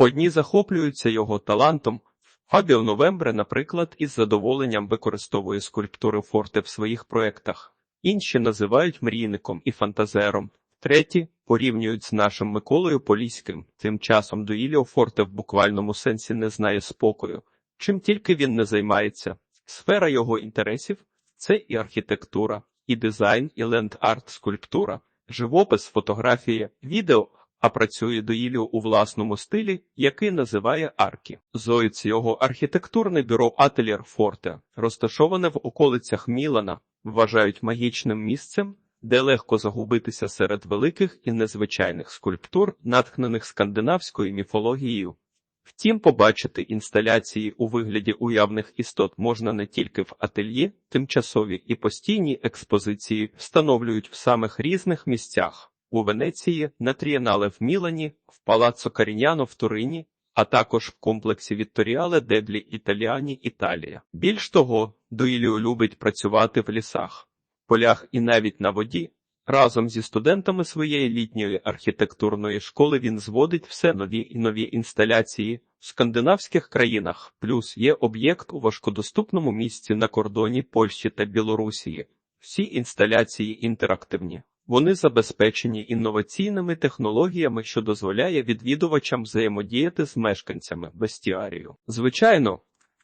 Одні захоплюються його талантом. Фабіо Новембре, наприклад, із задоволенням використовує скульптури Форте в своїх проєктах. Інші називають мрійником і фантазером. Треті порівнюють з нашим Миколою Поліським. Тим часом Дуїліо Форте в буквальному сенсі не знає спокою. Чим тільки він не займається. Сфера його інтересів це і архітектура, і дизайн, і ленд-арт, скульптура, живопис, фотографія, відео, а працює Дуїліо у власному стилі, який називає аркі. Зоїц його архітектурне бюро Ательєр Форте, розташоване в околицях Мілана, вважають магічним місцем, де легко загубитися серед великих і незвичайних скульптур, натхнених скандинавською міфологією. Втім, побачити інсталяції у вигляді уявних істот можна не тільки в ательє, тимчасові і постійні експозиції встановлюють в самих різних місцях у Венеції, на Трієнале в Мілані, в Палаццо Каріняно в Турині, а також в комплексі Вітторіале Деблі Італіані Італія. Більш того, Дуїліо любить працювати в лісах, полях і навіть на воді. Разом зі студентами своєї літньої архітектурної школи він зводить все нові і нові інсталяції в скандинавських країнах, плюс є об'єкт у важкодоступному місці на кордоні Польщі та Білорусії. Всі інсталяції інтерактивні. Вони забезпечені інноваційними технологіями, що дозволяє відвідувачам взаємодіяти з мешканцями бестіарію. Звичайно,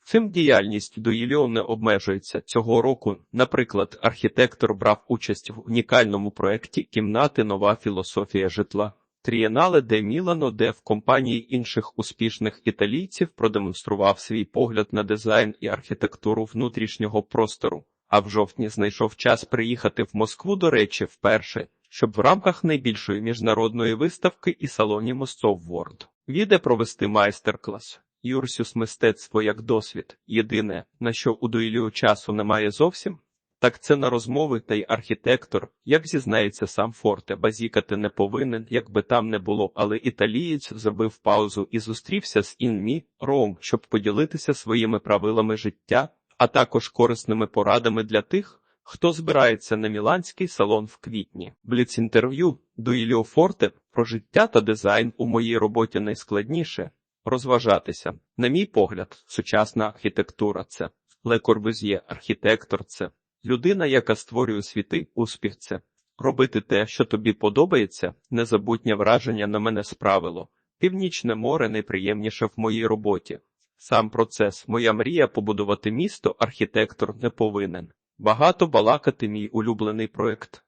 Цим діяльність Дуїльо не обмежується цього року. Наприклад, архітектор брав участь в унікальному проєкті кімнати Нова філософія житла Трієнале де Мілано, де в компанії інших успішних італійців продемонстрував свій погляд на дизайн і архітектуру внутрішнього простору. А в жовтні знайшов час приїхати в Москву, до речі, вперше, щоб в рамках найбільшої міжнародної виставки і салоні Мосцов World віде провести майстер-клас. Юрсюс мистецтво як досвід. Єдине, на що у дуїлю часу немає зовсім, так це на розмови та й архітектор, як зізнається сам Форте, базікати не повинен, як би там не було, але італієць зробив паузу і зустрівся з Інмі Роум, щоб поділитися своїми правилами життя, а також корисними порадами для тих, хто збирається на міланський салон в квітні. Бліц-інтерв'ю Дуїліо Форте про життя та дизайн у моїй роботі найскладніше розважатися. На мій погляд, сучасна архітектура це Ле Корбюз'є, архітектор це людина, яка створює світи, успіх це робити те, що тобі подобається, незабутнє враження на мене справило. Північне море найприємніше в моїй роботі. Сам процес, моя мрія побудувати місто, архітектор не повинен. Багато балакати мій улюблений проект.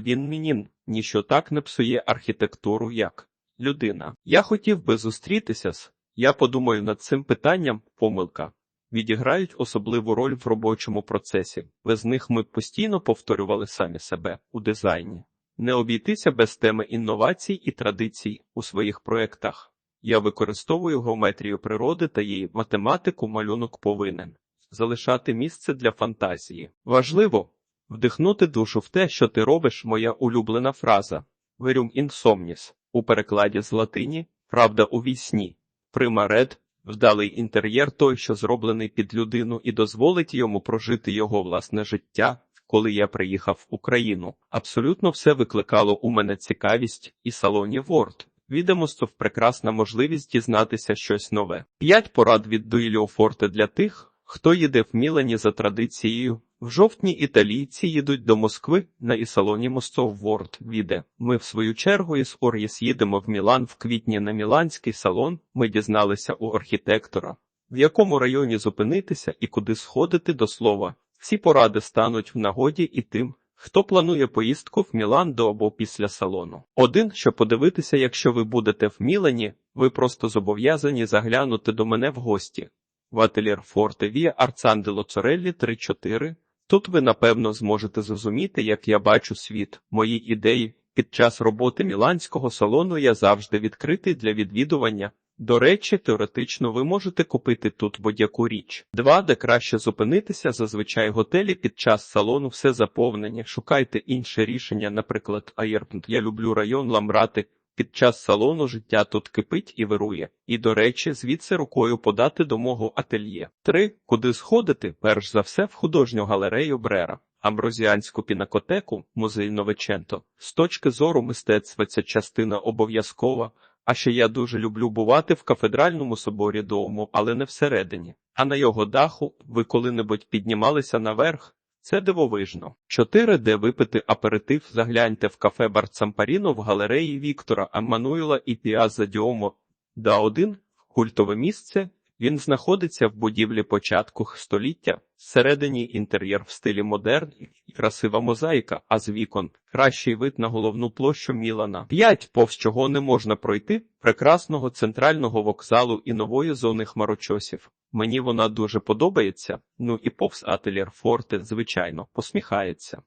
Він Мінін, ніщо так не псує архітектуру як людина. Я хотів би зустрітися з. Я подумаю над цим питанням, помилка. Відіграють особливу роль в робочому процесі. Без них ми постійно повторювали самі себе у дизайні. Не обійтися без теми інновацій і традицій у своїх проєктах. Я використовую геометрію природи та її математику малюнок повинен залишати місце для фантазії. Важливо вдихнути душу в те, що ти робиш, моя улюблена фраза. Вирюм інсомніс у перекладі з латині Правда у вісні. Примаред вдалий інтер'єр той, що зроблений під людину, і дозволить йому прожити його власне життя. Коли я приїхав в Україну, абсолютно все викликало у мене цікавість і салоні Ворд. Відомостов прекрасна можливість дізнатися щось нове. П'ять порад від Дуїліо Форте для тих, хто їде в Мілані за традицією. В жовтні італійці їдуть до Москви на ісалоні Мостов Ворд віде. Ми, в свою чергу, із Ор'єс їдемо в Мілан в квітні на Міланський салон. Ми дізналися у архітектора, в якому районі зупинитися і куди сходити до слова. Всі поради стануть в нагоді і тим, хто планує поїздку в Мілан до або після салону. Один, що подивитися, якщо ви будете в Мілані, ви просто зобов'язані заглянути до мене в гості. В ательєр Форте Вія Арцандело Цореллі 3-4 Тут ви напевно зможете зрозуміти, як я бачу світ, мої ідеї. Під час роботи міланського салону я завжди відкритий для відвідування. До речі, теоретично ви можете купити тут будь-яку річ. Два, де краще зупинитися, зазвичай готелі під час салону все заповнені. Шукайте інше рішення, наприклад, Аєрпнт. Я люблю район Ламрати. Під час салону життя тут кипить і вирує. І, до речі, звідси рукою подати до мого ательє. Три. Куди сходити? Перш за все в художню галерею Брера. Амброзіанську пінакотеку, музей Новиченто. З точки зору мистецтва ця частина обов'язкова. А ще я дуже люблю бувати в кафедральному соборі дому, але не всередині. А на його даху ви коли-небудь піднімалися наверх? Це дивовижно. 4. Де випити аперитив, загляньте в кафе Бар Цампаріно в галереї Віктора Аммануїла і Піаза Діомо. Да 1. Культове місце. Він знаходиться в будівлі початку століття. Всередині інтер'єр в стилі модерн і красива мозаїка, а з вікон кращий вид на головну площу Мілана. 5. Повз чого не можна пройти прекрасного центрального вокзалу і нової зони хмарочосів. Мені вона дуже подобається. Ну і повз ательєр Форте, звичайно, посміхається.